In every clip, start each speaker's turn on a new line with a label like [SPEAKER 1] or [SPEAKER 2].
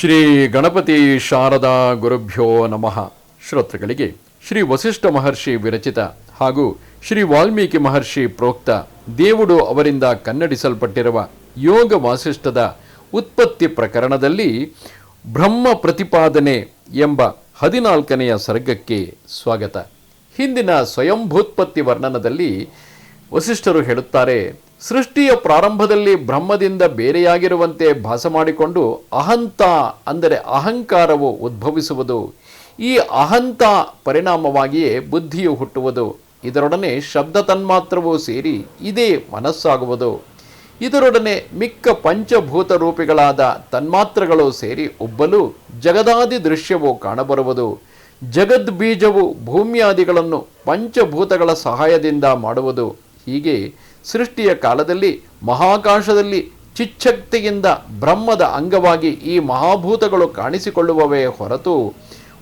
[SPEAKER 1] ಶ್ರೀ ಗಣಪತಿ ಶಾರದಾ ಗುರುಭ್ಯೋ ನಮಃ. ಶ್ರೋತೃಗಳಿಗೆ ಶ್ರೀ ವಸಿಷ್ಠ ಮಹರ್ಷಿ ವಿರಚಿತ ಹಾಗೂ ಶ್ರೀ ವಾಲ್ಮೀಕಿ ಮಹರ್ಷಿ ಪ್ರೋಕ್ತ ದೇವುಡು ಅವರಿಂದ ಕನ್ನಡಿಸಲ್ಪಟ್ಟಿರುವ ಯೋಗ ವಾಸಿಷ್ಠದ ಉತ್ಪತ್ತಿ ಪ್ರಕರಣದಲ್ಲಿ ಬ್ರಹ್ಮ ಪ್ರತಿಪಾದನೆ ಎಂಬ ಹದಿನಾಲ್ಕನೆಯ ಸರ್ಗಕ್ಕೆ ಸ್ವಾಗತ. ಹಿಂದಿನ ಸ್ವಯಂಭೂತ್ಪತ್ತಿ ವರ್ಣನದಲ್ಲಿ ವಸಿಷ್ಠರು ಹೇಳುತ್ತಾರೆ ಸೃಷ್ಟಿಯ ಪ್ರಾರಂಭದಲ್ಲಿ ಬ್ರಹ್ಮದಿಂದ ಬೇರೆಯಾಗಿರುವಂತೆ ಭಾಸ ಮಾಡಿಕೊಂಡು ಅಹಂತ ಅಂದರೆ ಅಹಂಕಾರವು ಉದ್ಭವಿಸುವುದು, ಈ ಅಹಂತ ಪರಿಣಾಮವಾಗಿಯೇ ಬುದ್ಧಿಯು ಹುಟ್ಟುವುದು, ಇದರೊಡನೆ ಶಬ್ದ ತನ್ಮಾತ್ರವೂ ಸೇರಿ ಇದೇ ಮನಸ್ಸಾಗುವುದು. ಇದರೊಡನೆ ಮಿಕ್ಕ ಪಂಚಭೂತ ರೂಪಿಗಳಾದ ತನ್ಮಾತ್ರಗಳು ಸೇರಿ ಉಬ್ಬಲು ಜಗದಾದಿ ದೃಶ್ಯವು ಕಾಣಬರುವುದು. ಜಗದ್ಬೀಜವು ಭೂಮಿಯಾದಿಗಳನ್ನು ಪಂಚಭೂತಗಳ ಸಹಾಯದಿಂದ ಮಾಡುವುದು. ಹೀಗೆ ಸೃಷ್ಟಿಯ ಕಾಲದಲ್ಲಿ, ಮಹಾಕಾಶದಲ್ಲಿ ಚಿಚ್ಛಕ್ತಿಯಿಂದ ಬ್ರಹ್ಮದ ಅಂಗವಾಗಿ ಈ ಮಹಾಭೂತಗಳು ಕಾಣಿಸಿಕೊಳ್ಳುವವೇ ಹೊರತು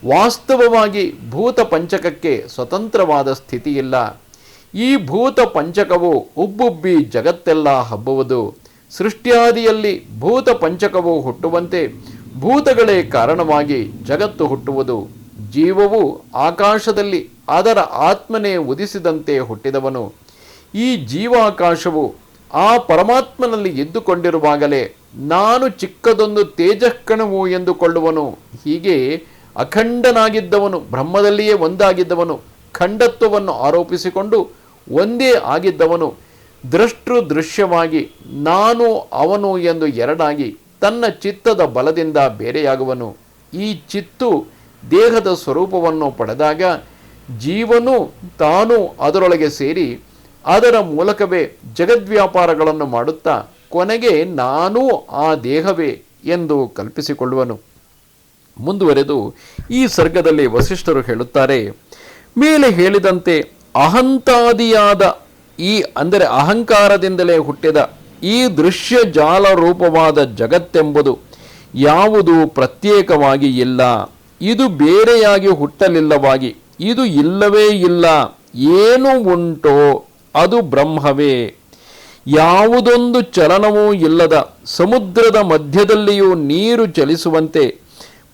[SPEAKER 1] ವಾಸ್ತವವಾಗಿ ಭೂತ ಪಂಚಕಕ್ಕೆ ಸ್ವತಂತ್ರವಾದ ಸ್ಥಿತಿಯಿಲ್ಲ. ಈ ಭೂತ ಪಂಚಕವು ಉಬ್ಬುಬ್ಬಿ ಜಗತ್ತೆಲ್ಲ ಹಬ್ಬುವುದು. ಸೃಷ್ಟಿಯಾದಿಯಲ್ಲಿ ಭೂತ ಪಂಚಕವು ಹುಟ್ಟುವಂತೆ ಭೂತಗಳೇ ಕಾರಣವಾಗಿ ಜಗತ್ತು ಹುಟ್ಟುವುದು. ಜೀವವು ಆಕಾಶದಲ್ಲಿ ಅದರ ಆತ್ಮನೇ ಉದಿಸಿದಂತೆ ಹುಟ್ಟಿದವನು. ಈ ಜೀವಾಕಾಶವು ಆ ಪರಮಾತ್ಮನಲ್ಲಿ ಇದ್ದುಕೊಂಡಿರುವಾಗಲೇ ನಾನು ಚಿಕ್ಕದೊಂದು ತೇಜಕ್ಕಣವು ಎಂದುಕೊಳ್ಳುವನು. ಹೀಗೆ ಅಖಂಡನಾಗಿದ್ದವನು, ಬ್ರಹ್ಮದಲ್ಲಿಯೇ ಒಂದಾಗಿದ್ದವನು, ಖಂಡತ್ವವನ್ನು ಆರೋಪಿಸಿಕೊಂಡು ಒಂದೇ ಆಗಿದ್ದವನು ದೃಷ್ಟೃ ದೃಶ್ಯವಾಗಿ ನಾನು ಅವನು ಎಂದು ಎರಡಾಗಿ ತನ್ನ ಚಿತ್ತದ ಬಲದಿಂದ ಬೇರೆಯಾಗುವನು. ಈ ಚಿತ್ತು ದೇಹದ ಸ್ವರೂಪವನ್ನು ಪಡೆದಾಗ ಜೀವನು ತಾನು ಅದರೊಳಗೆ ಸೇರಿ ಅದರ ಮೂಲಕವೇ ಜಗದ್ವ್ಯಾಪಾರಗಳನ್ನು ಮಾಡುತ್ತಾ ಕೊನೆಗೆ ನಾನೂ ಆ ದೇಹವೇ ಎಂದು ಕಲ್ಪಿಸಿಕೊಳ್ಳುವನು. ಮುಂದುವರೆದು ಈ ಸರ್ಗದಲ್ಲಿ ವಸಿಷ್ಠರು ಹೇಳುತ್ತಾರೆ, ಮೇಲೆ ಹೇಳಿದಂತೆ ಅಹಂತಾದಿಯಾದ ಈ, ಅಂದರೆ ಅಹಂಕಾರದಿಂದಲೇ ಹುಟ್ಟಿದ ಈ ದೃಶ್ಯ ಜಾಲ ರೂಪವಾದ ಜಗತ್ತೆಂಬುದು ಯಾವುದು ಪ್ರತ್ಯೇಕವಾಗಿ ಇಲ್ಲ. ಇದು ಬೇರೆಯಾಗಿ ಹುಟ್ಟಲಿಲ್ಲವಾಗಿ, ಇದು ಇಲ್ಲವೇ ಇಲ್ಲ. ಏನು ಉಂಟೋ ಅದು ಬ್ರಹ್ಮವೇ. ಯಾವುದೊಂದು ಚಲನವೂ ಇಲ್ಲದ ಸಮುದ್ರದ ಮಧ್ಯದಲ್ಲಿಯೂ ನೀರು ಚಲಿಸುವಂತೆ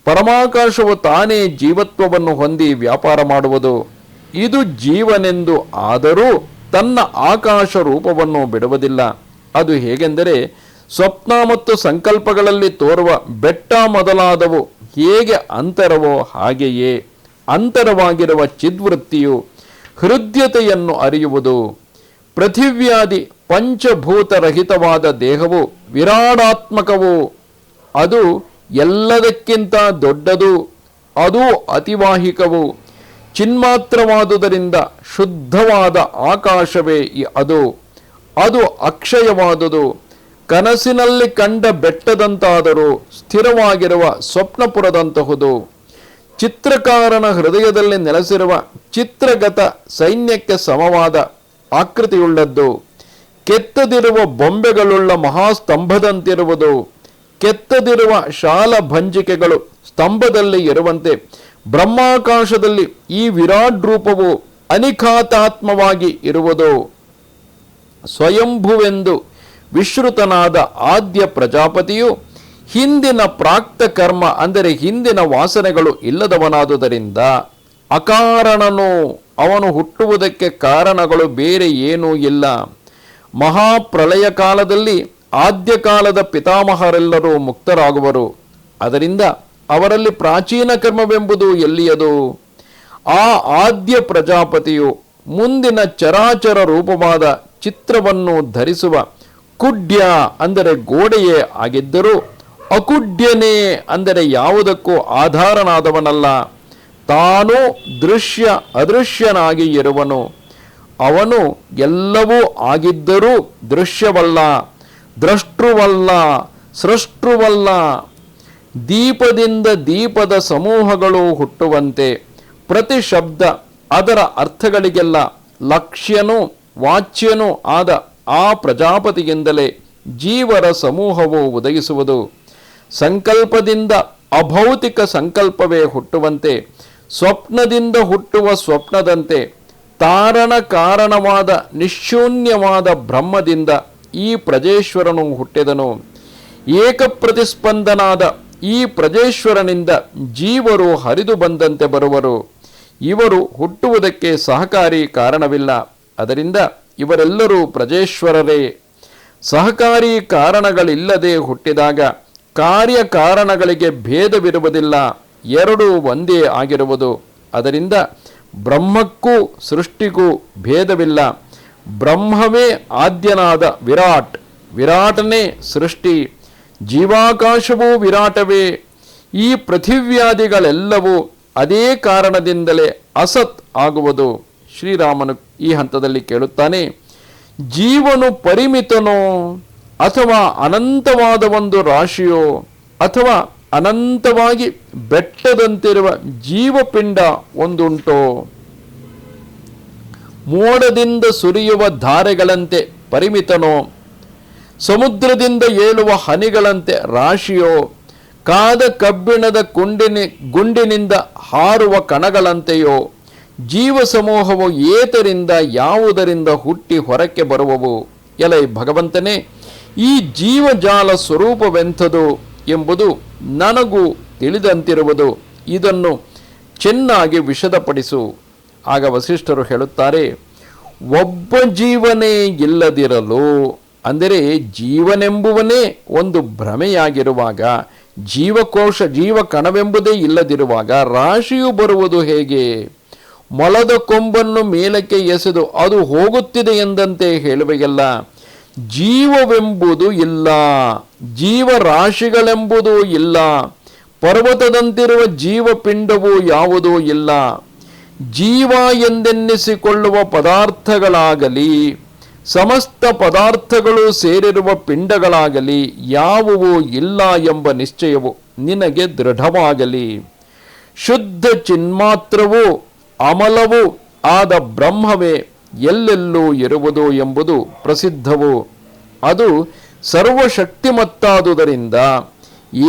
[SPEAKER 1] ಪರಮಾಕಾಶವು ತಾನೇ ಜೀವತ್ವವನ್ನು ಹೊಂದಿ ವ್ಯಾಪಾರ ಮಾಡುವುದು. ಇದು ಜೀವನೆಂದು ಆದರೂ ತನ್ನ ಆಕಾಶ ರೂಪವನ್ನು ಬಿಡುವುದಿಲ್ಲ. ಅದು ಹೇಗೆಂದರೆ ಸ್ವಪ್ನ ಮತ್ತು ಸಂಕಲ್ಪಗಳಲ್ಲಿ ತೋರುವ ಬೆಟ್ಟ ಮೊದಲಾದವು ಹೇಗೆ ಅಂತರವೋ ಹಾಗೆಯೇ. ಅಂತರವಾಗಿರುವ ಚಿದ್ವೃತ್ತಿಯು ಹೃದಯತೆಯನ್ನು ಅರಿಯುವುದು. ಪೃಥಿವ್ಯಾದಿ ಪಂಚಭೂತರಹಿತವಾದ ದೇಹವು ವಿರಾಡಾತ್ಮಕವು. ಅದು ಎಲ್ಲದಕ್ಕಿಂತ ದೊಡ್ಡದು, ಅದು ಅತಿವಾಹಿಕವು. ಚಿನ್ಮಾತ್ರವಾದುದರಿಂದ ಶುದ್ಧವಾದ ಆಕಾಶವೇ ಅದು. ಅದು ಅಕ್ಷಯವಾದುದು. ಕನಸಿನಲ್ಲಿ ಕಂಡ ಬೆಟ್ಟದಂತಾದರೂ ಸ್ಥಿರವಾಗಿರುವ ಸ್ವಪ್ನಪುರದಂತಹುದು. ಚಿತ್ರಕಾರನ ಹೃದಯದಲ್ಲಿ ನೆಲೆಸಿರುವ ಚಿತ್ರಗತ ಸೈನ್ಯಕ್ಕೆ ಸಮವಾದ ಆಕೃತಿಯುಳ್ಳದ್ದು. ಕೆತ್ತದಿರುವ ಬೊಂಬೆಗಳುಳ್ಳ ಮಹಾಸ್ತಂಭದಂತಿರುವುದು. ಕೆತ್ತದಿರುವ ಶಾಲ ಭಂಜಿಕೆಗಳು ಸ್ತಂಭದಲ್ಲಿ ಇರುವಂತೆ. ಬ್ರಹ್ಮಾಕಾಶದಲ್ಲಿ ಈ ವಿರಾಟ್ ರೂಪವು ಅನಿಖಾತಾತ್ಮವಾಗಿ ಇರುವುದು. ಸ್ವಯಂಭುವೆಂದು ವಿಶ್ರುತನಾದ ಆದ್ಯ ಪ್ರಜಾಪತಿಯು ಹಿಂದಿನ ಪ್ರಾಕ್ತ ಕರ್ಮ ಅಂದರೆ ಹಿಂದಿನ ವಾಸನೆಗಳು ಇಲ್ಲದವನಾದುದರಿಂದ ಅಕಾರಣನು. ಅವನು ಹುಟ್ಟುವುದಕ್ಕೆ ಕಾರಣಗಳು ಬೇರೆ ಏನೂ ಇಲ್ಲ. ಮಹಾಪ್ರಳಯ ಕಾಲದಲ್ಲಿ ಆದ್ಯ ಕಾಲದ ಪಿತಾಮಹರೆಲ್ಲರೂ ಮುಕ್ತರಾಗುವರು. ಅದರಿಂದ ಅವರಲ್ಲಿ ಪ್ರಾಚೀನ ಕರ್ಮವೆಂಬುದು ಎಲ್ಲಿಯದು? ಆ ಆದ್ಯ ಪ್ರಜಾಪತಿಯು ಮುಂದಿನ ಚರಾಚರ ರೂಪವಾದ ಚಿತ್ರವನ್ನು ಧರಿಸುವ ಕುಡ್ಯ ಅಂದರೆ ಗೋಡೆಯೇ ಆಗಿದ್ದರೂ ಅಕುಡ್ಯನೇ ಅಂದರೆ ಯಾವುದಕ್ಕೂ ಆಧಾರನಾದವನಲ್ಲ. ತಾನು ದೃಶ್ಯ ಅದೃಶ್ಯನಾಗಿ ಇರುವನು. ಅವನು ಎಲ್ಲವೂ ಆಗಿದ್ದರೂ ದೃಶ್ಯವಲ್ಲ, ದ್ರಷ್ಟೃವಲ್ಲ, ಸೃಷ್ಟೃವಲ್ಲ. ದೀಪದಿಂದ ದೀಪದ ಸಮೂಹಗಳು ಹುಟ್ಟುವಂತೆ ಪ್ರತಿ ಶಬ್ದ ಅದರ ಅರ್ಥಗಳಿಗೆಲ್ಲ ಲಕ್ಷ್ಯನೂ ವಾಚ್ಯನೂ ಆದ ಆ ಪ್ರಜಾಪತಿಯಿಂದಲೇ ಜೀವರ ಸಮೂಹವು ಒದಗಿಸುವುದು ಸಂಕಲ್ಪದಿಂದ ಅಭೌತಿಕ ಸಂಕಲ್ಪವೇ ಹುಟ್ಟುವಂತೆ ಸ್ವಪ್ನದಿಂದ ಹುಟ್ಟುವ ಸ್ವಪ್ನದಂತೆ ತಾರಣ ಕಾರಣವಾದ ನಿಶೂನ್ಯವಾದ ಬ್ರಹ್ಮದಿಂದ ಈ ಪ್ರಜೇಶ್ವರನು ಹುಟ್ಟಿದನು. ಏಕಪ್ರತಿಸ್ಪಂದನಾದ ಈ ಪ್ರಜೇಶ್ವರನಿಂದ ಜೀವರು ಹರಿದು ಬಂದಂತೆ ಬರುವರು. ಇವರು ಹುಟ್ಟುವುದಕ್ಕೆ ಸಹಕಾರಿ ಕಾರಣವಿಲ್ಲ. ಅದರಿಂದ ಇವರೆಲ್ಲರೂ ಪ್ರಜೇಶ್ವರರೇ. ಸಹಕಾರಿ ಕಾರಣಗಳಿಲ್ಲದೆ ಹುಟ್ಟಿದಾಗ ಕಾರ್ಯಕಾರಣಗಳಿಗೆ ಭೇದವಿರುವುದಿಲ್ಲ. ಎರಡೂ ಒಂದೇ ಆಗಿರುವುದು. ಅದರಿಂದ ಬ್ರಹ್ಮಕ್ಕೂ ಸೃಷ್ಟಿಗೂ ಭೇದವಿಲ್ಲ. ಬ್ರಹ್ಮವೇ ಆದ್ಯನಾದ ವಿರಾಟ್. ವಿರಾಟನೇ ಸೃಷ್ಟಿ. ಜೀವಾಕಾಶವೂ ವಿರಾಟವೇ. ಈ ಪೃಥಿವ್ಯಾದಿಗಳೆಲ್ಲವೂ ಅದೇ ಕಾರಣದಿಂದಲೇ ಅಸತ್ ಆಗುವುದು. ಶ್ರೀರಾಮನು ಈ ಹಂತದಲ್ಲಿ ಕೇಳುತ್ತಾನೆ, ಜೀವನು ಪರಿಮಿತನೋ ಅಥವಾ ಅನಂತವಾದ ಒಂದು ರಾಶಿಯೋ ಅಥವಾ ಅನಂತವಾಗಿ ಬೆಟ್ಟದಂತಿರುವ ಜೀವಪಿಂಡ ಒಂದುಂಟೋ. ಮೋಡದಿಂದ ಸುರಿಯುವ ಧಾರೆಗಳಂತೆ ಪರಿಮಿತನೋ. ಸಮುದ್ರದಿಂದ ಏಳುವ ಹನಿಗಳಂತೆ ರಾಶಿಯೋ. ಕಾದ ಕಬ್ಬಿಣದ ಕುಂಡಿನಿ, ಗುಂಡಿನಿಂದ ಹಾರುವ ಕಣಗಳಂತೆಯೋ. ಜೀವ ಸಮೂಹವು ಏತರಿಂದ ಯಾವುದರಿಂದ ಹುಟ್ಟಿ ಹೊರಕ್ಕೆ ಬರುವವು? ಎಲೈ ಭಗವಂತನೇ, ಈ ಜೀವಜಾಲ ಸ್ವರೂಪವೆಂಥದು ಎಂಬುದು ನನಗೂ ತಿಳಿದಂತಿರುವುದು ಇದನ್ನು ಚೆನ್ನಾಗಿ ವಿಶದಪಡಿಸು ಆಗ ವಸಿಷ್ಠರು ಹೇಳುತ್ತಾರೆ, ಒಬ್ಬ ಜೀವನೇ ಇಲ್ಲದಿರಲು, ಅಂದರೆ ಜೀವನೆಂಬುವನೇ ಒಂದು ಭ್ರಮೆಯಾಗಿರುವಾಗ, ಜೀವಕೋಶ ಜೀವ ಕಣವೆಂಬುದೇ ಇಲ್ಲದಿರುವಾಗ ರಾಶಿಯು ಬರುವುದು ಹೇಗೆ? ಮೊಲದ ಕೊಂಬನ್ನು ಮೇಲಕ್ಕೆ ಎಸೆದು ಅದು ಹೋಗುತ್ತಿದೆ ಎಂದಂತೆ ಹೇಳುವೆಯಲ್ಲ, ಜೀವವೆಂಬುದು ಇಲ್ಲ. ಜೀವರಾಶಿಗಳೆಂಬುದು ಇಲ್ಲ. ಪರ್ವತದಂತಿರುವ ಜೀವಪಿಂಡವು ಯಾವುದೂ ಇಲ್ಲ. ಜೀವ ಎಂದೆನ್ನಿಸಿಕೊಳ್ಳುವ ಪದಾರ್ಥಗಳಾಗಲಿ, ಸಮಸ್ತ ಪದಾರ್ಥಗಳು ಸೇರಿರುವ ಪಿಂಡಗಳಾಗಲಿ ಯಾವುವೂ ಇಲ್ಲ ಎಂಬ ನಿಶ್ಚಯವು ನಿನಗೆ ದೃಢವಾಗಲಿ. ಶುದ್ಧ ಚಿನ್ಮಾತ್ರವೂ, ಅಮಲವೂ ಆದ ಬ್ರಹ್ಮವೇ ಎಲ್ಲೆಲ್ಲೂ ಇರುವುದು ಎಂಬುದು ಪ್ರಸಿದ್ಧವು. ಅದು ಸರ್ವಶಕ್ತಿಮತ್ತಾದುದರಿಂದ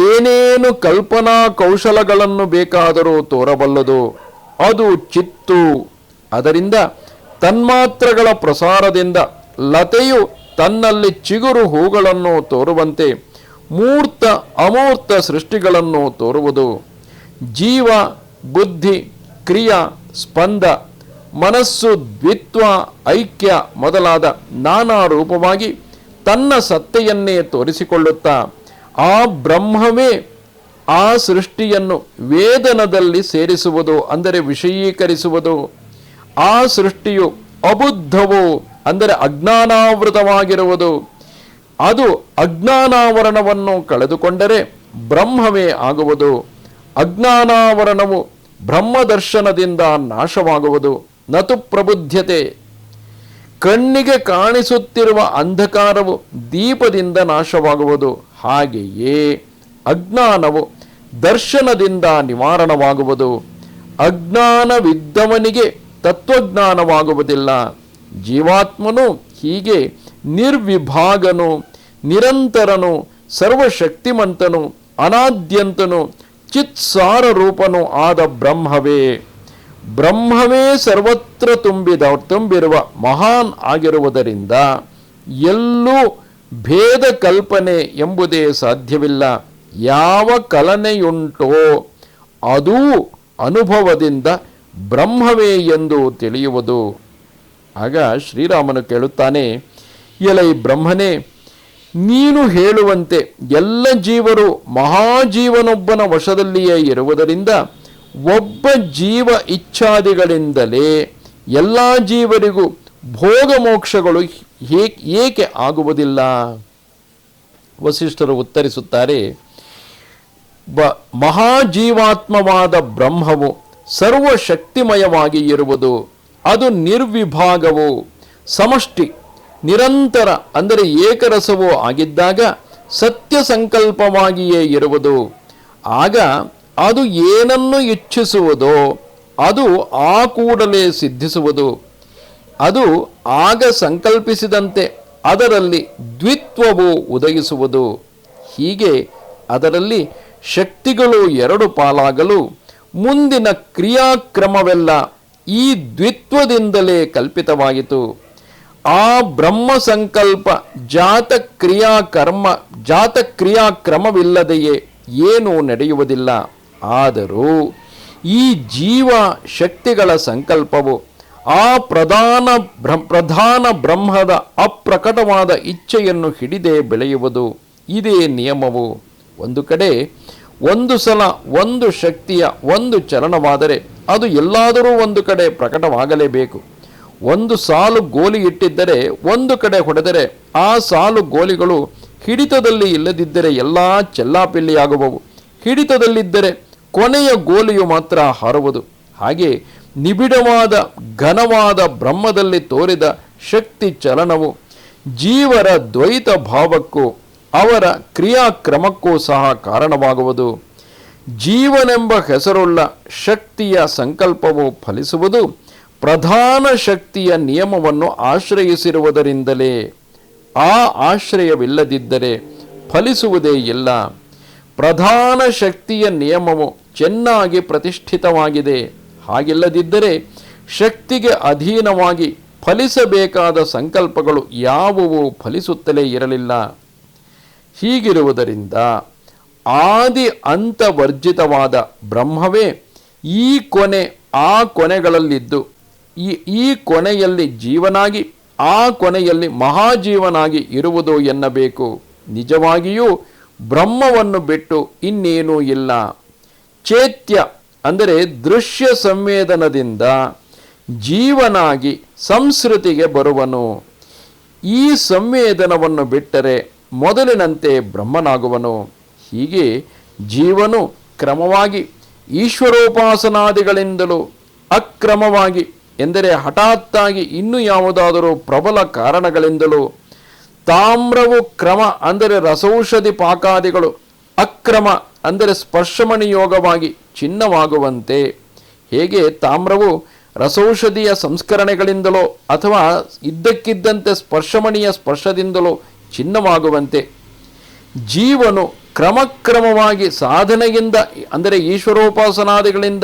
[SPEAKER 1] ಏನೇನು ಕಲ್ಪನಾ ಕೌಶಲಗಳನ್ನು ಬೇಕಾದರೂ ತೋರಬಲ್ಲದು, ಅದು ಚಿತ್ತು. ಅದರಿಂದ ತನ್ಮಾತ್ರಗಳ ಪ್ರಸಾರದಿಂದ ಲತೆಯು ತನ್ನಲ್ಲಿ ಚಿಗುರು ಹೂಗಳನ್ನು ತೋರುವಂತೆ ಮೂರ್ತ ಅಮೂರ್ತ ಸೃಷ್ಟಿಗಳನ್ನು ತೋರುವುದು. ಜೀವ, ಬುದ್ಧಿ, ಕ್ರಿಯಾ, ಸ್ಪಂದ, ಮನಸ್ಸು, ದ್ವಿತ್ವ, ಐಕ್ಯ ಮೊದಲಾದ ನಾನಾ ರೂಪವಾಗಿ ತನ್ನ ಸತ್ತೆಯನ್ನೇ ತೋರಿಸಿಕೊಳ್ಳುತ್ತಾ ಆ ಬ್ರಹ್ಮವೇ ಆ ಸೃಷ್ಟಿಯನ್ನು ವೇದನದಲ್ಲಿ ಸೇರಿಸುವುದು, ಅಂದರೆ ವಿಷಯೀಕರಿಸುವುದು, ಆ ಸೃಷ್ಟಿಯು ಅಬುದ್ಧವು, ಅಂದರೆ ಅಜ್ಞಾನಾವೃತವಾಗಿರುವುದು, ಅದು ಅಜ್ಞಾನಾವರಣವನ್ನು ಕಳೆದುಕೊಂಡರೆ ಬ್ರಹ್ಮವೇ ಆಗುವುದು, ಅಜ್ಞಾನಾವರಣವು ಬ್ರಹ್ಮದರ್ಶನದಿಂದ ನಾಶವಾಗುವುದು, ನತು ಪ್ರಬುದ್ಧತೆ ಕಣ್ಣಿಗೆ ಕಾಣಿಸುತ್ತಿರುವ ಅಂಧಕಾರವು ದೀಪದಿಂದ ನಾಶವಾಗುವುದು. ಹಾಗೆಯೇ ಅಜ್ಞಾನವು ದರ್ಶನದಿಂದ ನಿವಾರಣವಾಗುವುದು. ಅಜ್ಞಾನವಿದ್ದವನಿಗೆ ತತ್ವಜ್ಞಾನವಾಗುವುದಿಲ್ಲ. ಜೀವಾತ್ಮನು ಹೀಗೆ ನಿರ್ವಿಭಾಗನು, ನಿರಂತರನು, ಸರ್ವಶಕ್ತಿಮಂತನು, ಅನಾದ್ಯಂತನು ಚಿತ್ಸಾರ ರೂಪನು ಆದ ಬ್ರಹ್ಮವೇ. ಬ್ರಹ್ಮವೇ ಸರ್ವತ್ರ ತುಂಬಿದ ತುಂಬಿರುವ ಮಹಾನ್ ಆಗಿರುವುದರಿಂದ ಎಲ್ಲೂ ಭೇದ ಕಲ್ಪನೆ ಎಂಬುದೇ ಸಾಧ್ಯವಿಲ್ಲ. ಯಾವ ಕಲನೆಯುಂಟೋ ಅದೂ ಅನುಭವದಿಂದ ಬ್ರಹ್ಮವೇ ಎಂದು ತಿಳಿಯುವುದು. ಆಗ ಶ್ರೀರಾಮನು ಕೇಳುತ್ತಾನೆ, ಎಲೈ ಬ್ರಹ್ಮನೇ, ನೀನು ಹೇಳುವಂತೆ ಎಲ್ಲ ಜೀವರು ಮಹಾಜೀವನೊಬ್ಬನ ವಶದಲ್ಲಿಯೇ ಇರುವುದರಿಂದ ಒಬ್ಬ ಜೀವ ಇಚ್ಛಾದಿಗಳಿಂದಲೇ ಎಲ್ಲ ಜೀವರಿಗೂ ಭೋಗ ಮೋಕ್ಷಗಳು ಏಕೆ ಆಗುವುದಿಲ್ಲ? ವಸಿಷ್ಠರು ಉತ್ತರಿಸುತ್ತಾರೆ, ಬ, ಮಹಾಜೀವಾತ್ಮವಾದ ಬ್ರಹ್ಮವು ಸರ್ವಶಕ್ತಿಮಯವಾಗಿ ಇರುವುದು, ಅದು ನಿರ್ವಿಭಾಗವು, ಸಮಷ್ಟಿ, ನಿರಂತರ, ಅಂದರೆ ಏಕರಸವೂ ಆಗಿದ್ದಾಗ ಸತ್ಯ ಸಂಕಲ್ಪವಾಗಿಯೇ ಇರುವುದು. ಆಗ ಅದು ಏನನ್ನು ಇಚ್ಛಿಸುವುದೋ ಅದು ಆ ಕೂಡಲೇ ಸಿದ್ಧಿಸುವುದು. ಅದು ಆಗ ಸಂಕಲ್ಪಿಸಿದಂತೆ ಅದರಲ್ಲಿ ದ್ವಿತ್ವವು ಉದಯಿಸುವುದು. ಹೀಗೆ ಅದರಲ್ಲಿ ಶಕ್ತಿಗಳು ಎರಡು ಪಾಲಾಗಲು ಮುಂದಿನ ಕ್ರಿಯಾಕ್ರಮವೆಲ್ಲ ಈ ದ್ವಿತ್ವದಿಂದಲೇ ಕಲ್ಪಿತವಾಯಿತು. ಆ ಬ್ರಹ್ಮ ಸಂಕಲ್ಪ ಜಾತ ಕ್ರಿಯಾಕರ್ಮ ಜಾತ ಕ್ರಿಯಾಕ್ರಮವಿಲ್ಲದೆಯೇ ಏನೂ ನಡೆಯುವುದಿಲ್ಲ. ಆದರೂ ಈ ಜೀವ ಶಕ್ತಿಗಳ ಸಂಕಲ್ಪವು ಆ ಪ್ರಧಾನ ಬ್ರ ಪ್ರಧಾನ ಬ್ರಹ್ಮದ ಅಪ್ರಕಟವಾದ ಇಚ್ಛೆಯನ್ನು ಹಿಡಿದೇ ಬೆಳೆಯುವುದು ಇದೇ ನಿಯಮವು. ಒಂದು ಕಡೆ ಒಂದು ಸಲ ಒಂದು ಶಕ್ತಿಯ ಒಂದು ಚಲನವಾದರೆ ಅದು ಎಲ್ಲಾದರೂ ಒಂದು ಕಡೆ ಪ್ರಕಟವಾಗಲೇಬೇಕು. ಒಂದು ಸಾಲು ಗೋಲಿ ಇಟ್ಟಿದ್ದರೆ ಒಂದು ಕಡೆ ಹೊಡೆದರೆ ಆ ಸಾಲು ಗೋಲಿಗಳು ಹಿಡಿತದಲ್ಲಿ ಇಲ್ಲದಿದ್ದರೆ ಎಲ್ಲ ಚೆಲ್ಲಾಪಿಲ್ಲಿಯಾಗುವವು. ಹಿಡಿತದಲ್ಲಿದ್ದರೆ ಕೊನೆಯ ಗೋಲಿಯು ಮಾತ್ರ ಹಾರುವುದು. ಹಾಗೆ ನಿಬಿಡವಾದ, ಘನವಾದ ಬ್ರಹ್ಮದಲ್ಲಿ ತೋರಿದ ಶಕ್ತಿ ಚಲನವು ಜೀವರ ದ್ವೈತ ಭಾವಕ್ಕೂ ಅವರ ಕ್ರಿಯಾಕ್ರಮಕ್ಕೂ ಸಹ ಕಾರಣವಾಗುವುದು. ಜೀವನೆಂಬ ಹೆಸರುಳ್ಳ ಶಕ್ತಿಯ ಸಂಕಲ್ಪವು ಫಲಿಸುವುದು ಪ್ರಧಾನ ಶಕ್ತಿಯ ನಿಯಮವನ್ನು ಆಶ್ರಯಿಸಿರುವುದರಿಂದಲೇ. ಆ ಆಶ್ರಯವಿಲ್ಲದಿದ್ದರೆ ಫಲಿಸುವುದೇ ಇಲ್ಲ. ಪ್ರಧಾನ ಶಕ್ತಿಯ ನಿಯಮವು ಚೆನ್ನಾಗಿ ಪ್ರತಿಷ್ಠಿತವಾಗಿದೆ. ಹಾಗಿಲ್ಲದಿದ್ದರೆ ಶಕ್ತಿಗೆ ಅಧೀನವಾಗಿ ಫಲಿಸಬೇಕಾದ ಸಂಕಲ್ಪಗಳು ಯಾವುವು ಫಲಿಸುತ್ತಲೇ ಇರಲಿಲ್ಲ. ಹೀಗಿರುವುದರಿಂದ ಆದಿ ಅಂತವರ್ಜಿತವಾದ ಬ್ರಹ್ಮವೇ ಈ ಕೊನೆ ಆ ಕೊನೆಗಳಲ್ಲಿದ್ದು, ಈ ಈ ಕೊನೆಯಲ್ಲಿ ಜೀವನಾಗಿ, ಆ ಕೊನೆಯಲ್ಲಿ ಮಹಾಜೀವನಾಗಿ ಇರುವುದು ಎನ್ನಬೇಕು. ನಿಜವಾಗಿಯೂ ಬ್ರಹ್ಮವನ್ನು ಬಿಟ್ಟು ಇನ್ನೇನೂ ಇಲ್ಲ. ಚೇತ್ಯ ಅಂದರೆ ದೃಶ್ಯ ಸಂವೇದನದಿಂದ ಜೀವನಾಗಿ ಸಂಸ್ಕೃತಿಗೆ ಬರುವನು. ಈ ಸಂವೇದನವನ್ನು ಬಿಟ್ಟರೆ ಮೊದಲಿನಂತೆ ಬ್ರಹ್ಮನಾಗುವನು. ಹೀಗೆ ಜೀವನು ಕ್ರಮವಾಗಿ ಈಶ್ವರೋಪಾಸನಾದಿಗಳಿಂದಲೂ ಅಕ್ರಮವಾಗಿ, ಎಂದರೆ ಹಠಾತ್ತಾಗಿ ಇನ್ನು ಯಾವುದಾದರೂ ಪ್ರಬಲ ಕಾರಣಗಳಿಂದಲೂ ತಾಮ್ರವು ಕ್ರಮ, ಅಂದರೆ ರಸೌಷಧಿ ಪಾಕಾದಿಗಳು, ಅಕ್ರಮ, ಅಂದರೆ ಸ್ಪರ್ಶಮಣಿಯೋಗವಾಗಿ ಚಿನ್ನವಾಗುವಂತೆ. ಹೇಗೆ? ತಾಮ್ರವು ರಸೌಷಧಿಯ ಸಂಸ್ಕರಣೆಗಳಿಂದಲೋ ಅಥವಾ ಇದ್ದಕ್ಕಿದ್ದಂತೆ ಸ್ಪರ್ಶಮಣಿಯ ಸ್ಪರ್ಶದಿಂದಲೋ ಚಿನ್ನವಾಗುವಂತೆ. ಜೀವನು ಕ್ರಮಕ್ರಮವಾಗಿ ಸಾಧನೆಯಿಂದ, ಅಂದರೆ ಈಶ್ವರೋಪಾಸನಾದಿಗಳಿಂದ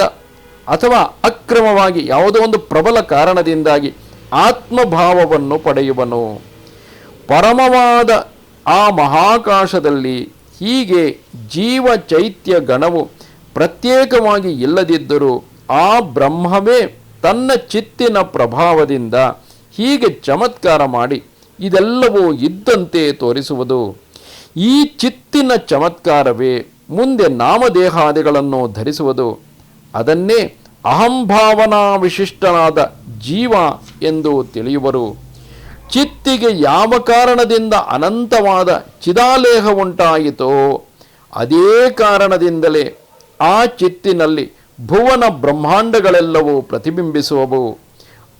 [SPEAKER 1] ಅಥವಾ ಅಕ್ರಮವಾಗಿ ಯಾವುದೋ ಒಂದು ಪ್ರಬಲ ಕಾರಣದಿಂದಾಗಿ ಆತ್ಮಭಾವವನ್ನು ಪಡೆಯುವನು. ಪರಮವಾದ ಆ ಮಹಾಕಾಶದಲ್ಲಿ ಹೀಗೆ ಜೀವ ಚೈತ್ಯ ಗಣವು ಪ್ರತ್ಯೇಕವಾಗಿ ಇಲ್ಲದಿದ್ದರೂ ಆ ಬ್ರಹ್ಮವೇ ತನ್ನ ಚಿತ್ತಿನ ಪ್ರಭಾವದಿಂದ ಹೀಗೆ ಚಮತ್ಕಾರ ಮಾಡಿ ಇದೆಲ್ಲವೂ ಇದ್ದಂತೆ ತೋರಿಸುವುದು. ಈ ಚಿತ್ತಿನ ಚಮತ್ಕಾರವೇ ಮುಂದೆ ನಾಮದೇಹಾದಿಗಳನ್ನು ಧರಿಸುವುದು. ಅದನ್ನೇ ಅಹಂಭಾವನಾ ವಿಶಿಷ್ಟನಾದ ಜೀವ ಎಂದು ತಿಳಿಯುವರು. ಚಿತ್ತಿಗೆ ಯಾವ ಕಾರಣದಿಂದ ಅನಂತವಾದ ಚಿದಾಲೇಹ ಉಂಟಾಯಿತೋ ಅದೇ ಕಾರಣದಿಂದಲೇ ಆ ಚಿತ್ತಿನಲ್ಲಿ ಭುವನ ಬ್ರಹ್ಮಾಂಡಗಳೆಲ್ಲವೂ ಪ್ರತಿಬಿಂಬಿಸುವವು.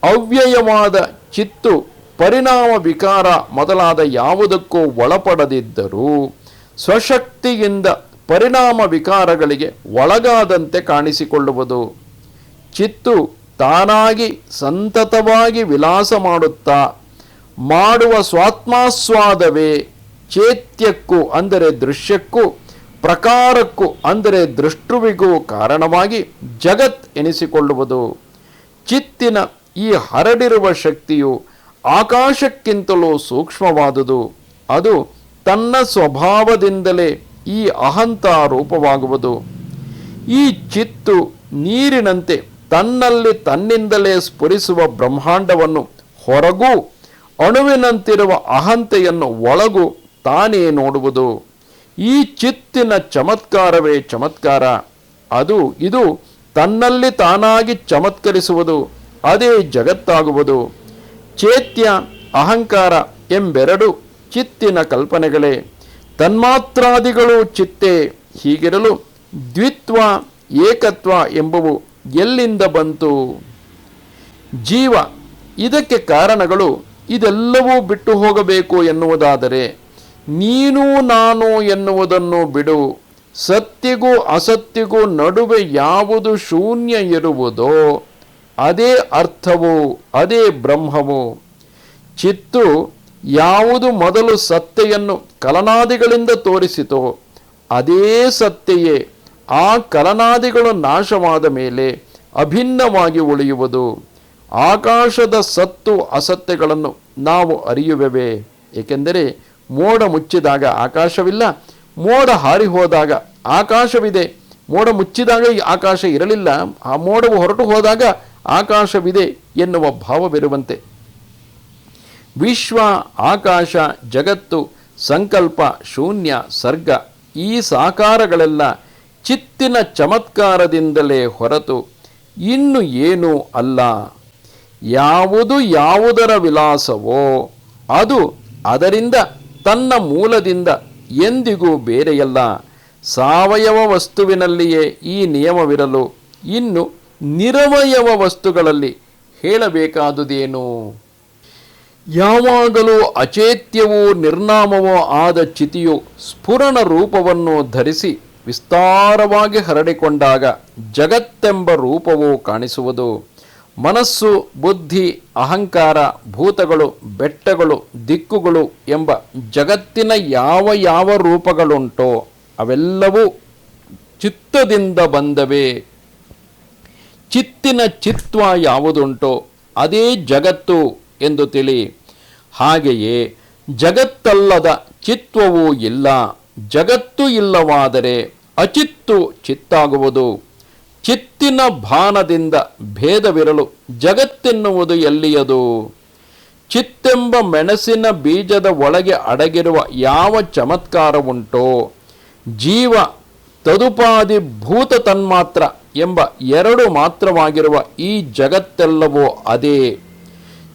[SPEAKER 1] ಅವ್ಯಯವಾದ ಚಿತ್ತು ಪರಿಣಾಮ ವಿಕಾರ ಮೊದಲಾದ ಯಾವುದಕ್ಕೂ ಒಳಪಡದಿದ್ದರೂ ಸ್ವಶಕ್ತಿಯಿಂದ ಪರಿಣಾಮ ವಿಕಾರಗಳಿಗೆ ಒಳಗಾದಂತೆ ಕಾಣಿಸಿಕೊಳ್ಳುವುದು. ಚಿತ್ತು ತಾನಾಗಿ ಸಂತತವಾಗಿ ವಿಲಾಸ ಮಾಡುತ್ತಾ ಮಾಡುವ ಸ್ವಾತ್ಮಾಸ್ವಾದವೇ ಚೇತ್ಯಕ್ಕೂ ಅಂದರೆ ದೃಶ್ಯಕ್ಕೂ, ಪ್ರಕಾರಕ್ಕೂ ಅಂದರೆ ದೃಷ್ಟುವಿಗೂ ಕಾರಣವಾಗಿ ಜಗತ್ ಎನಿಸಿಕೊಳ್ಳುವುದು. ಚಿತ್ತಿನ ಈ ಹರಡಿರುವ ಶಕ್ತಿಯು ಆಕಾಶಕ್ಕಿಂತಲೂ ಸೂಕ್ಷ್ಮವಾದುದು. ಅದು ತನ್ನ ಸ್ವಭಾವದಿಂದಲೇ ಈ ಅಹಂತ ರೂಪವಾಗುವುದು. ಈ ಚಿತ್ತು ನೀರಿನಂತೆ ತನ್ನಲ್ಲಿ ತನ್ನಿಂದಲೇ ಸ್ಫುರಿಸುವ ಬ್ರಹ್ಮಾಂಡವನ್ನು ಹೊರಗೂ ಅಣುವಿನಂತಿರುವ ಅಹಂತೆಯನ್ನು ಒಳಗು ತಾನೇ ನೋಡುವುದು. ಈ ಚಿತ್ತಿನ ಚಮತ್ಕಾರವೇ ಚಮತ್ಕಾರ. ಅದು, ಇದು ತನ್ನಲ್ಲಿ ತಾನಾಗಿ ಚಮತ್ಕರಿಸುವುದು, ಅದೇ ಜಗತ್ತಾಗುವುದು. ಚೇತ್ಯ, ಅಹಂಕಾರ ಎಂಬೆರಡು ಚಿತ್ತಿನ ಕಲ್ಪನೆಗಳೇ. ತನ್ಮಾತ್ರಾದಿಗಳು ಚಿತ್ತೆ. ಹೀಗಿರಲು ದ್ವಿತ್ವ, ಏಕತ್ವ ಎಂಬುವು ಎಲ್ಲಿಂದ ಬಂತು? ಜೀವ, ಇದಕ್ಕೆ ಕಾರಣಗಳು ಇದೆಲ್ಲವೂ ಬಿಟ್ಟು ಹೋಗಬೇಕು ಎನ್ನುವುದಾದರೆ ನೀನು ನಾನು ಎನ್ನುವುದನ್ನು ಬಿಡು. ಸತ್ಯಗೂ ಅಸತ್ಯಗೂ ನಡುವೆ ಯಾವುದು ಶೂನ್ಯ ಇರುವುದೋ ಅದೇ ಅರ್ಥವು, ಅದೇ ಬ್ರಹ್ಮವು. ಚಿತ್ತು ಯಾವುದು ಮೊದಲು ಸತ್ತೆಯನ್ನು ಕಲನಾದಿಗಳಿಂದ ತೋರಿಸಿತೋ ಅದೇ ಸತ್ಯೆಯೇ ಆ ಕಲನಾದಿಗಳು ನಾಶವಾದ ಮೇಲೆ ಅಭಿನ್ನವಾಗಿ ಉಳಿಯುವುದು. ಆಕಾಶದ ಸತ್ತು ಅಸತ್ಯಗಳನ್ನು ನಾವು ಅರಿಯುವೆವೆ? ಏಕೆಂದರೆ ಮೋಡ ಮುಚ್ಚಿದಾಗ ಆಕಾಶವಿಲ್ಲ, ಮೋಡ ಹಾರಿ ಹೋದಾಗ ಆಕಾಶವಿದೆ. ಮೋಡ ಮುಚ್ಚಿದಾಗ ಈ ಆಕಾಶ ಇರಲಿಲ್ಲ, ಆ ಮೋಡವು ಹೊರಟು ಹೋದಾಗ ಆಕಾಶವಿದೆ ಎನ್ನುವ ಭಾವವಿರುವಂತೆ. ವಿಶ್ವ, ಆಕಾಶ, ಜಗತ್ತು, ಸಂಕಲ್ಪ, ಶೂನ್ಯ, ಸರ್ಗ ಈ ಸಾಕಾರಗಳೆಲ್ಲ ಚಿತ್ತಿನ ಚಮತ್ಕಾರದಿಂದಲೇ ಹೊರತು ಇನ್ನು ಏನೂ ಅಲ್ಲ. ಯಾವುದು ಯಾವುದರ ವಿಲಾಸವೋ ಅದು ಅದರಿಂದ ತನ್ನ ಮೂಲದಿಂದ ಎಂದಿಗೂ ಬೇರೆಯಲ್ಲ. ಸಾವಯವ ವಸ್ತುವಿನಲ್ಲಿಯೇ ಈ ನಿಯಮವಿರಲು ಇನ್ನು ನಿರವಯವ ವಸ್ತುಗಳಲ್ಲಿ ಹೇಳಬೇಕಾದುದೇನು? ಯಾವಾಗಲೂ ಅಚೇತ್ಯವೋ ನಿರ್ನಾಮವೋ ಆದ ಚಿತಿಯು ಸ್ಫುರಣ ರೂಪವನ್ನು ಧರಿಸಿ ವಿಸ್ತಾರವಾಗಿ ಹರಡಿಕೊಂಡಾಗ ಜಗತ್ತೆಂಬ ರೂಪವು ಕಾಣಿಸುವುದು. ಮನಸ್ಸು, ಬುದ್ಧಿ, ಅಹಂಕಾರ, ಭೂತಗಳು, ಬೆಟ್ಟಗಳು, ದಿಕ್ಕುಗಳು ಎಂಬ ಜಗತ್ತಿನ ಯಾವ ಯಾವ ರೂಪಗಳುಂಟೋ ಅವೆಲ್ಲವೂ ಚಿತ್ತದಿಂದ ಬಂದವೇ. ಚಿತ್ತಿನ ಚಿತ್ವ ಯಾವುದುಂಟೋ ಅದೇ ಜಗತ್ತು ಎಂದು ತಿಳಿ. ಹಾಗೆಯೇ ಜಗತ್ತಲ್ಲದ ಚಿತ್ವವೂ ಇಲ್ಲ. ಜಗತ್ತು ಇಲ್ಲವಾದರೆ ಅಚಿತ್ತು ಚಿತ್ತಾಗುವುದು. ಚಿತ್ತಿನ ಭಾನದಿಂದ ಭೇದವಿರಲು ಜಗತ್ತೆನ್ನುವುದು ಎಲ್ಲಿಯದು? ಚಿತ್ತೆಂಬ ಮೆಣಸಿನ ಬೀಜದ ಒಳಗೆ ಅಡಗಿರುವ ಯಾವ ಚಮತ್ಕಾರವುಂಟೋ? ಜೀವ ತದುಪಾದಿ ಭೂತ ತನ್ಮಾತ್ರ ಎಂಬ ಎರಡು ಮಾತ್ರವಾಗಿರುವ ಈ ಜಗತ್ತೆಲ್ಲವೋ ಅದೇ.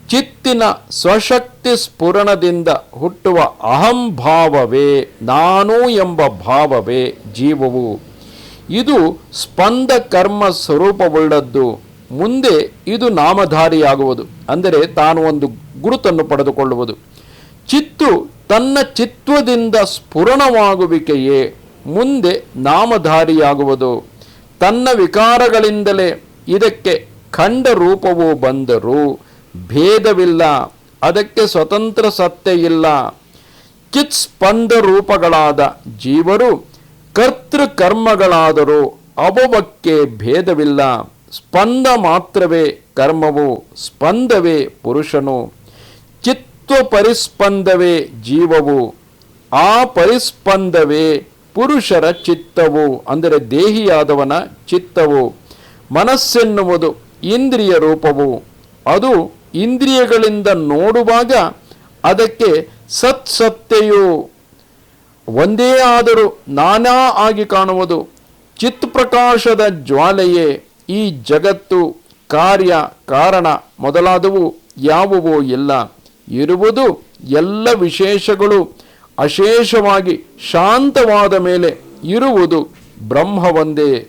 [SPEAKER 1] ಚಿತ್ತಿನ ಸ್ವಶಕ್ತಿ ಸ್ಫುರಣದಿಂದ ಹುಟ್ಟುವ ಅಹಂಭಾವವೇ, ನಾನು ಎಂಬ ಭಾವವೇ ಜೀವವು. ಇದು ಸ್ಪಂದ ಕರ್ಮ ಸ್ವರೂಪವುಳ್ಳದ್ದು. ಮುಂದೆ ಇದು ನಾಮಧಾರಿಯಾಗುವುದು. ಅಂದರೆ ತಾನು ಒಂದು ಗುರುತನ್ನು ಪಡೆದುಕೊಳ್ಳುವುದು. ಚಿತ್ತು ತನ್ನ ಚಿತ್ವದಿಂದ ಸ್ಫುರಣವಾಗುವಿಕೆಯೇ ಮುಂದೆ ನಾಮಧಾರಿಯಾಗುವುದು. ತನ್ನ ವಿಕಾರಗಳಿಂದಲೇ ಇದಕ್ಕೆ ಖಂಡ ರೂಪವು ಬಂದರೂ ಭೇದವಿಲ್ಲ. ಅದಕ್ಕೆ ಸ್ವತಂತ್ರ ಸತ್ಯ ಇಲ್ಲ. ಚಿತ್ಸ್ಪಂದ ರೂಪಗಳಾದ ಜೀವರು ಕರ್ತೃಕರ್ಮಗಳಾದರೂ ಅವಕ್ಕೆ ಭೇದವಿಲ್ಲ. ಸ್ಪಂದ ಮಾತ್ರವೇ ಕರ್ಮವು, ಸ್ಪಂದವೇ ಪುರುಷನು. ಚಿತ್ವ ಪರಿಸ್ಪಂದವೇ ಜೀವವು, ಆ ಪರಿಸ್ಪಂದವೇ ಪುರುಷರ ಚಿತ್ತವು, ಅಂದರೆ ದೇಹಿಯಾದವನ ಚಿತ್ತವು. ಮನಸ್ಸೆನ್ನುವುದು ಇಂದ್ರಿಯ ರೂಪವು. ಅದು ಇಂದ್ರಿಯಗಳಿಂದ ನೋಡುವಾಗ ಅದಕ್ಕೆ ಸತ್ಸತ್ತೆಯು ಒಂದೇ ಆದರೂ ನಾನಾ ಆಗಿ ಕಾಣುವುದು. ಚಿತ್ ಪ್ರಕಾಶದ ಜ್ವಾಲೆಯೇ ಈ ಜಗತ್ತು ಕಾರ್ಯ, ಕಾರಣ ಮೊದಲಾದವು ಯಾವುವು ಇಲ್ಲ. ಇರುವುದು ಎಲ್ಲ ವಿಶೇಷಗಳು ಅಶೇಷವಾಗಿ ಶಾಂತವಾದ ಮೇಲೆ ಇರುವುದು ಬ್ರಹ್ಮವೊಂದೇ.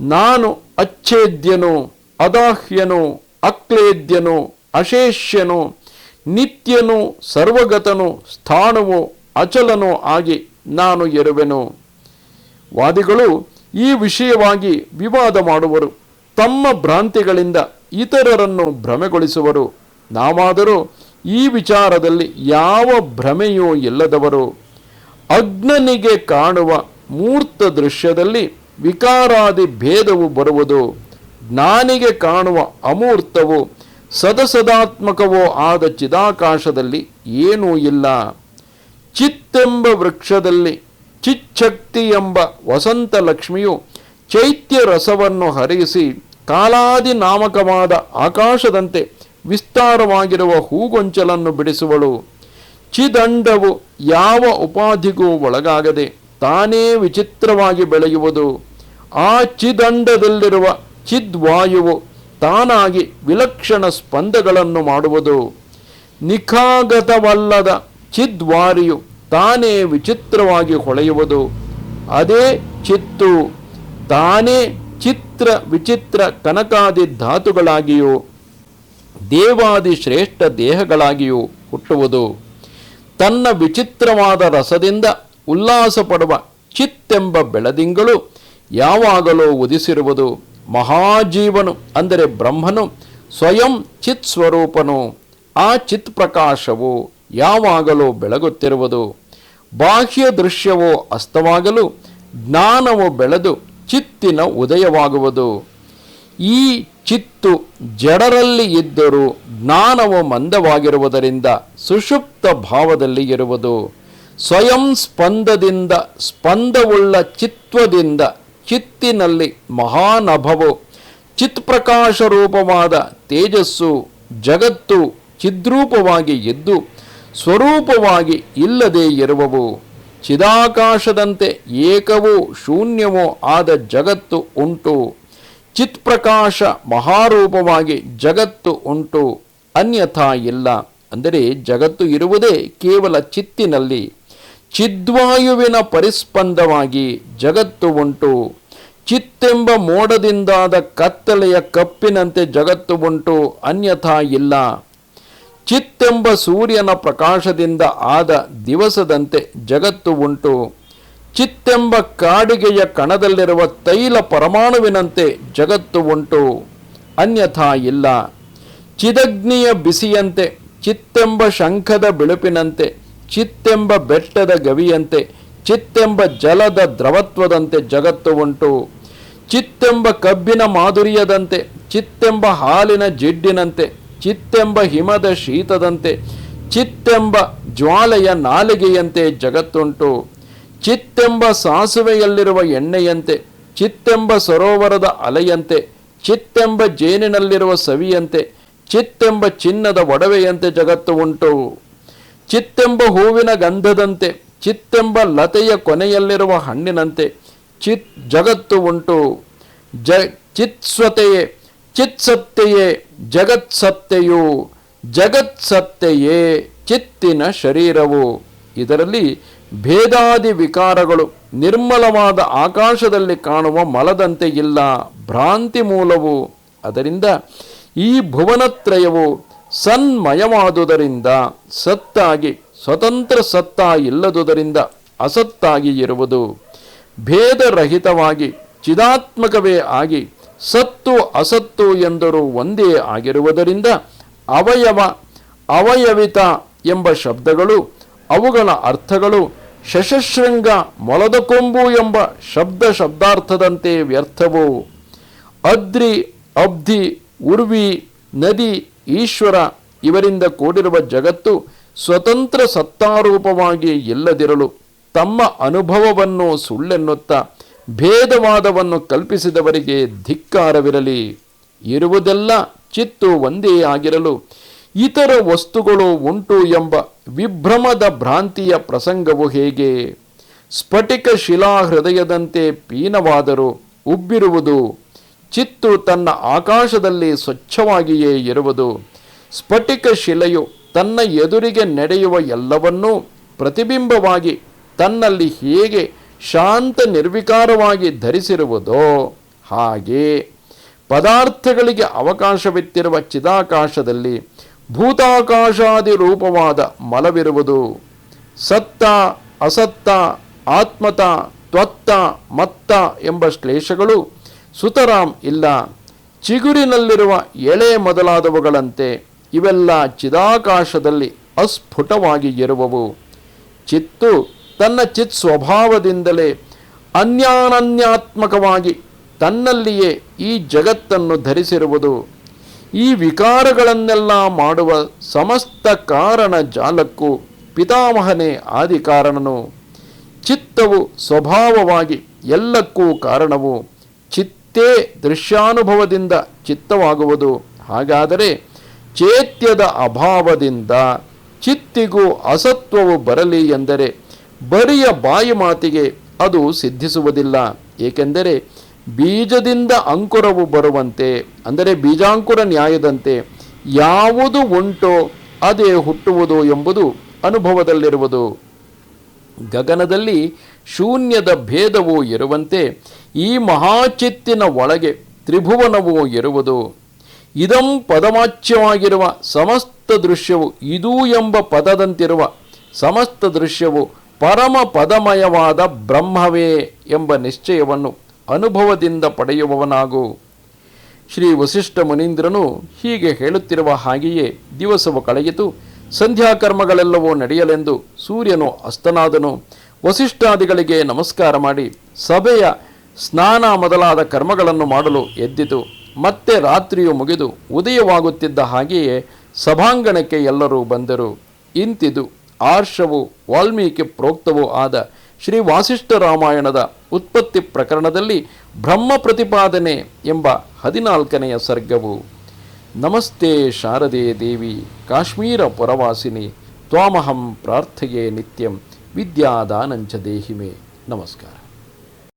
[SPEAKER 1] ನಾನು ಅಚ್ಛೇದ್ಯನು, ಅದಾಹ್ಯನು, ಅಕ್ಲೇದ್ಯನು, ಅಶೇಷ್ಯನು, ನಿತ್ಯನು, ಸರ್ವಗತನು, ಸ್ಥಾಣವು ಅಚಲನೂ ಆಗಿ ನಾನು ಇರುವೆನು ವಾದಿಗಳು ಈ ವಿಷಯವಾಗಿ ವಿವಾದ ಮಾಡುವರು. ತಮ್ಮ ಭ್ರಾಂತಿಗಳಿಂದ ಇತರರನ್ನು ಭ್ರಮೆಗೊಳಿಸುವರು. ನಾವಾದರೂ ಈ ವಿಚಾರದಲ್ಲಿ ಯಾವ ಭ್ರಮೆಯೂ ಇಲ್ಲದವರು. ಅಗ್ನನಿಗೆ ಕಾಣುವ ಮೂರ್ತ ದೃಶ್ಯದಲ್ಲಿ ವಿಕಾರಾದಿ ಭೇದವು ಬರುವುದು. ಜ್ಞಾನಿಗೆ ಕಾಣುವ ಅಮೂರ್ತವು ಸದಸದಾತ್ಮಕವೋ ಆದ ಚಿದಾಕಾಶದಲ್ಲಿ ಏನೂ ಇಲ್ಲ. ಚಿತ್ತೆಂಬ ವೃಕ್ಷದಲ್ಲಿ ಚಿಚ್ಛಕ್ತಿ ಎಂಬ ವಸಂತ ಲಕ್ಷ್ಮಿಯು ಚೈತ್ಯ ರಸವನ್ನು ಹರಿಸಿ ಕಾಲಾದಿ ನಾಮಕವಾದ ಆಕಾಶದಂತೆ ವಿಸ್ತಾರವಾಗಿರುವ ಹೂಗೊಂಚಲನ್ನು ಬಿಡಿಸುವಳು. ಚಿದಂಡವು ಯಾವ ಉಪಾಧಿಗೂ ಒಳಗಾಗದೆ ತಾನೇ ವಿಚಿತ್ರವಾಗಿ ಬೆಳೆಯುವುದು. ಆ ಚಿದಂಡದಲ್ಲಿರುವ ಚಿದ್ವಾಯುವು ತಾನಾಗಿ ವಿಲಕ್ಷಣ ಸ್ಪಂದಗಳನ್ನು ಮಾಡುವುದು. ನಿಖಾಗತವಲ್ಲದ ಚಿದ್ವಾರಿಯು ತಾನೇ ವಿಚಿತ್ರವಾಗಿ ಹೊಳೆಯುವುದು, ಅದೇ ಚಿತ್ತು ತಾನೇ ಚಿತ್ರ ವಿಚಿತ್ರ ಕನಕಾದಿ ಧಾತುಗಳಾಗಿಯೂ, ದೇವಾದಿ ಶ್ರೇಷ್ಠ ದೇಹಗಳಾಗಿಯೂ ಹುಟ್ಟುವುದು. ತನ್ನ ವಿಚಿತ್ರವಾದ ರಸದಿಂದ ಉಲ್ಲಾಸ ಪಡುವ ಚಿತ್ತೆಂಬ ಬೆಳದಿಂಗಳು ಯಾವಾಗಲೂ ಉದಿಸಿರುವುದು ಮಹಾಜೀವನು ಅಂದರೆ ಬ್ರಹ್ಮನು ಸ್ವಯಂ ಚಿತ್ ಸ್ವರೂಪನು, ಆ ಚಿತ್ ಪ್ರಕಾಶವು ಯಾವಾಗಲೂ ಬೆಳಗುತ್ತಿರುವುದು. ಬಾಹ್ಯ ದೃಶ್ಯವೋ ಅಸ್ತವಾಗಲು, ಜ್ಞಾನವು ಬೆಳೆದು ಚಿತ್ತಿನ ಉದಯವಾಗುವುದು. ಈ ಚಿತ್ತು ಜಡರಲ್ಲಿ ಇದ್ದರೂ ಜ್ಞಾನವು ಮಂದವಾಗಿರುವುದರಿಂದ ಸುಷುಪ್ತ ಭಾವದಲ್ಲಿ ಇರುವುದು. ಸ್ವಯಂ ಸ್ಪಂದದಿಂದ, ಸ್ಪಂದವುಳ್ಳ ಚಿತ್ವದಿಂದ ಚಿತ್ತಿನಲ್ಲಿ ಮಹಾನಭವು, ಚಿತ್ಪ್ರಕಾಶ ರೂಪವಾದ ತೇಜಸ್ಸು, ಜಗತ್ತು ಚಿದ್ರೂಪವಾಗಿ ಎದ್ದು ಸ್ವರೂಪವಾಗಿ ಇಲ್ಲದೆ ಇರುವವು, ಚಿದಾಕಾಶದಂತೆ ಏಕವೋ ಶೂನ್ಯವೋ ಆದ ಜಗತ್ತು ಉಂಟು. ಚಿತ್ಪ್ರಕಾಶ ಮಹಾರೂಪವಾಗಿ ಜಗತ್ತು ಉಂಟು, ಅನ್ಯಥಾ ಇಲ್ಲ. ಅಂದರೆ ಜಗತ್ತು ಇರುವುದೇ ಕೇವಲ ಚಿತ್ತಿನಲ್ಲಿ. ಚಿದ್ವಾಯುವಿನ ಪರಿಸ್ಪಂದವಾಗಿ ಜಗತ್ತು ಉಂಟು. ಚಿತ್ತೆಂಬ ಮೋಡದಿಂದಾದ ಕತ್ತಲೆಯ ಕಪ್ಪಿನಂತೆ ಜಗತ್ತು ಉಂಟು, ಅನ್ಯಥಾ ಇಲ್ಲ. ಚಿತ್ತೆಂಬ ಸೂರ್ಯನ ಪ್ರಕಾಶದಿಂದ ಆದ ದಿವಸದಂತೆ ಜಗತ್ತು ಉಂಟು. ಚಿತ್ತೆಂಬ ಕಾಡಿಗೆಯ ಕಣದಲ್ಲಿರುವ ತೈಲ ಪರಮಾಣುವಿನಂತೆ ಜಗತ್ತು ಉಂಟು. ಅನ್ಯಥಾ ಇಲ್ಲ. ಚಿದಗ್ನಿಯ ಬಿಸಿಯಂತೆ, ಚಿತ್ತೆಂಬ ಶಂಖದ ಬಿಳುಪಿನಂತೆ, ಚಿತ್ತೆಂಬ ಬೆಟ್ಟದ ಗವಿಯಂತೆ, ಚಿತ್ತೆಂಬ ಜಲದ ದ್ರವತ್ವದಂತೆ ಜಗತ್ತು ಉಂಟು. ಚಿತ್ತೆಂಬ ಕಬ್ಬಿನ ಮಾಧುರ್ಯದಂತೆ, ಚಿತ್ತೆಂಬ ಹಾಲಿನ ಜಿಡ್ಡಿನಂತೆ ಚಿತ್ತೆಂಬ ಹಿಮದ ಶೀತದಂತೆ, ಚಿತ್ತೆಂಬ ಜ್ವಾಲೆಯ ನಾಲಿಗೆಯಂತೆ ಜಗತ್ತುಂಟು. ಚಿತ್ತೆಂಬ ಸಾಸುವೆಯಲ್ಲಿರುವ ಎಣ್ಣೆಯಂತೆ, ಚಿತ್ತೆಂಬ ಸರೋವರದ ಅಲೆಯಂತೆ, ಚಿತ್ತೆಂಬ ಜೇನಿನಲ್ಲಿರುವ ಸವಿಯಂತೆ, ಚಿತ್ತೆಂಬ ಚಿನ್ನದ ಒಡವೆಯಂತೆ ಜಗತ್ತು ಉಂಟು ಚಿತ್ತೆಂಬ ಹೂವಿನ ಗಂಧದಂತೆ, ಚಿತ್ತೆಂಬ ಲತೆಯ ಕೊನೆಯಲ್ಲಿರುವ ಹಣ್ಣಿನಂತೆ ಚಿತ್ ಜಗತ್ತು ಉಂಟು ಜ ಚಿತ್ಸ್ವತೆಯೇ ಚಿತ್ಸತ್ತೆಯೇ ಜಗತ್ಸತ್ತೆಯು ಜಗತ್ಸತ್ತೆಯೇ ಚಿತ್ತಿನ ಶರೀರವು. ಇದರಲ್ಲಿ ಭೇದಾದಿ ವಿಕಾರಗಳು ನಿರ್ಮಲವಾದ ಆಕಾಶದಲ್ಲಿ ಕಾಣುವ ಮಲದಂತೆ ಇಲ್ಲ, ಭ್ರಾಂತಿ ಮೂಲವು. ಅದರಿಂದ ಈ ಭುವನತ್ರಯವು ಸನ್ಮಯವಾದುದರಿಂದ, ಸತ್ತಾಗಿ, ಸ್ವತಂತ್ರ ಸತ್ತ ಇಲ್ಲದುದರಿಂದ ಅಸತ್ತಾಗಿ ಇರುವುದು. ಭೇದರಹಿತವಾಗಿ ಚಿದಾತ್ಮಕವೇ ಆಗಿ ಸತ್ತು ಅಸತ್ತು ಎಂದರೂ ಒಂದೇ ಆಗಿರುವುದರಿಂದ ಅವಯವ, ಅವಯವಿತ ಎಂಬ ಶಬ್ದಗಳು, ಅವುಗಳ ಅರ್ಥಗಳು ಶಶಶೃಂಗ ಮೊಲದ ಕೊಂಬು ಎಂಬ ಶಬ್ದ ಶಬ್ದಾರ್ಥದಂತೆ ವ್ಯರ್ಥವು. ಅದ್ರಿ, ಅಬ್ಧಿ, ಉರ್ವಿ, ನದಿ, ಈಶ್ವರ ಇವರಿಂದ ಕೂಡಿರುವ ಜಗತ್ತು ಸ್ವತಂತ್ರ ಸತ್ತಾರೂಪವಾಗಿ ಇಲ್ಲದಿರಲು ತಮ್ಮ ಅನುಭವವನ್ನು ಸುಳ್ಳೆನ್ನುತ್ತಾ ಭೇದವಾದವನ್ನು ಕಲ್ಪಿಸಿದವರಿಗೆ ಧಿಕ್ಕಾರವಿರಲಿ. ಇರುವುದೆಲ್ಲ ಚಿತ್ತು ಒಂದೇ ಆಗಿರಲು ಇತರ ವಸ್ತುಗಳು ಉಂಟು ಎಂಬ ವಿಭ್ರಮದ ಭ್ರಾಂತಿಯ ಪ್ರಸಂಗವು ಹೇಗೆ? ಸ್ಫಟಿಕ ಶಿಲಾ ಹೃದಯದಂತೆ ಪೀನವಾದರೂ ಉಬ್ಬಿರುವುದು, ಚಿತ್ತು ತನ್ನ ಆಕಾಶದಲ್ಲಿ ಸ್ವಚ್ಛವಾಗಿಯೇ ಇರುವುದು. ಸ್ಫಟಿಕ ಶಿಲೆಯು ತನ್ನ ಎದುರಿಗೆ ನಡೆಯುವ ಎಲ್ಲವನ್ನೂ ಪ್ರತಿಬಿಂಬವಾಗಿ ತನ್ನಲ್ಲಿ ಹೇಗೆ ಶಾಂತ ನಿರ್ವಿಕಾರವಾಗಿ ಧರಿಸಿರುವುದೋ ಹಾಗೆ ಪದಾರ್ಥಗಳಿಗೆ ಅವಕಾಶವಿತ್ತಿರುವ ಚಿದಾಕಾಶದಲ್ಲಿ ಭೂತಾಕಾಶಾದಿ ರೂಪವಾದ ಮಲವಿರುವುದು. ಸತ್ತ, ಅಸತ್ತ, ಆತ್ಮತ, ತ್ವತ್ತ, ಮತ್ತ ಎಂಬ ಶ್ಲೇಷಗಳು ಸುತರಾಮ್ ಇಲ್ಲ. ಚಿಗುರಿನಲ್ಲಿರುವ ಎಳೆ ಮೊದಲಾದವುಗಳಂತೆ ಇವೆಲ್ಲ ಚಿದಾಕಾಶದಲ್ಲಿ ಅಸ್ಫುಟವಾಗಿ ಇರುವವು ಚಿತ್ತು ತನ್ನ ಚಿತ್ ಸ್ವಭಾವದಿಂದಲೇ ಅನ್ಯಾನನ್ಯಾತ್ಮಕವಾಗಿ ತನ್ನಲ್ಲಿಯೇ ಈ ಜಗತ್ತನ್ನು ಧರಿಸಿರುವುದು, ಈ ವಿಕಾರಗಳನ್ನೆಲ್ಲ ಮಾಡುವ ಸಮಸ್ತ ಕಾರಣ ಜಾಲಕ್ಕೂ ಪಿತಾಮಹನೇ ಆದಿಕಾರಣನು ಚಿತ್ತವು ಸ್ವಭಾವವಾಗಿ ಎಲ್ಲಕ್ಕೂ ಕಾರಣವು. ಚಿತ್ತೇ ದೃಶ್ಯಾನುಭವದಿಂದ ಚಿತ್ತವಾಗುವುದು. ಹಾಗಾದರೆ ಚೇತ್ಯದ ಅಭಾವದಿಂದ ಚಿತ್ತಿಗೂ ಅಸತ್ವವು ಬರಲಿ ಎಂದರೆ ಬರಿಯ ಬಾಯಿ ಮಾತಿಗೆ ಅದು ಸಿದ್ಧಿಸುವುದಿಲ್ಲ. ಏಕೆಂದರೆ ಬೀಜದಿಂದ ಅಂಕುರವು ಬರುವಂತೆ, ಅಂದರೆ ಬೀಜಾಂಕುರ ನ್ಯಾಯದಂತೆ ಯಾವುದು ಉಂಟೋ ಅದೇ ಹುಟ್ಟುವುದು ಎಂಬುದು ಅನುಭವದಲ್ಲಿರುವುದು. ಗಗನದಲ್ಲಿ ಶೂನ್ಯದ ಭೇದವು ಇರುವಂತೆ ಈ ಮಹಾಚಿತ್ತಿನ ಒಳಗೆ ತ್ರಿಭುವನವು ಇರುವುದು. ಇದಂ ಪದಮಾಚ್ಯವಾಗಿರುವ ಸಮಸ್ತ ದೃಶ್ಯವು ಇದು ಎಂಬ ಪದದಂತಿರುವ ಸಮಸ್ತ ದೃಶ್ಯವು ಪರಮ ಪದಮಯವಾದ ಬ್ರಹ್ಮವೇ ಎಂಬ ನಿಶ್ಚಯವನ್ನು ಅನುಭವದಿಂದ ಪಡೆಯುವವನಾಗು. ಶ್ರೀ ವಸಿಷ್ಠ ಮುನೀಂದ್ರನು ಹೀಗೆ ಹೇಳುತ್ತಿರುವ ಹಾಗೆಯೇ ದಿವಸವು ಕಳೆಯಿತು, ಸಂಧ್ಯಾಕರ್ಮಗಳೆಲ್ಲವೂ ನಡೆಯಲೆಂದು ಸೂರ್ಯನು ಅಸ್ತನಾದನು. ವಸಿಷ್ಠಾದಿಗಳಿಗೆ ನಮಸ್ಕಾರ ಮಾಡಿ, ಸಭೆಯ ಸ್ನಾನ ಮೊದಲಾದ ಕರ್ಮಗಳನ್ನು ಮಾಡಲು ಎದ್ದಿತು. ಮತ್ತೆ ರಾತ್ರಿಯು ಮುಗಿದು ಉದಯವಾಗುತ್ತಿದ್ದ ಹಾಗೆಯೇ ಸಭಾಂಗಣಕ್ಕೆ ಎಲ್ಲರೂ ಬಂದರು. ಇಂತಿದು ಆರ್ಷವು ವಾಲ್ಮೀಕಿ ಪ್ರೋಕ್ತವೂ ಆದ ಶ್ರೀ ವಾಸಿಷ್ಠ ರಾಮಾಯಣದ ಉತ್ಪತ್ತಿ ಪ್ರಕರಣದಲ್ಲಿ ಬ್ರಹ್ಮ ಪ್ರತಿಪಾದನೆ ಎಂಬ ಹದಿನಾಲ್ಕನೆಯ ಸರ್ಗವು. ನಮಸ್ತೆ ಶಾರದೆ ದೇವಿ, ಕಾಶ್ಮೀರ ಪುರವಾಸಿನಿ, ತ್ವಾಮಹಂ ಪ್ರಾರ್ಥೆಯೇ ನಿತ್ಯಂ, ವಿದ್ಯಾದಾನಂಚ ದೇಹಿಮೆ. ನಮಸ್ಕಾರ.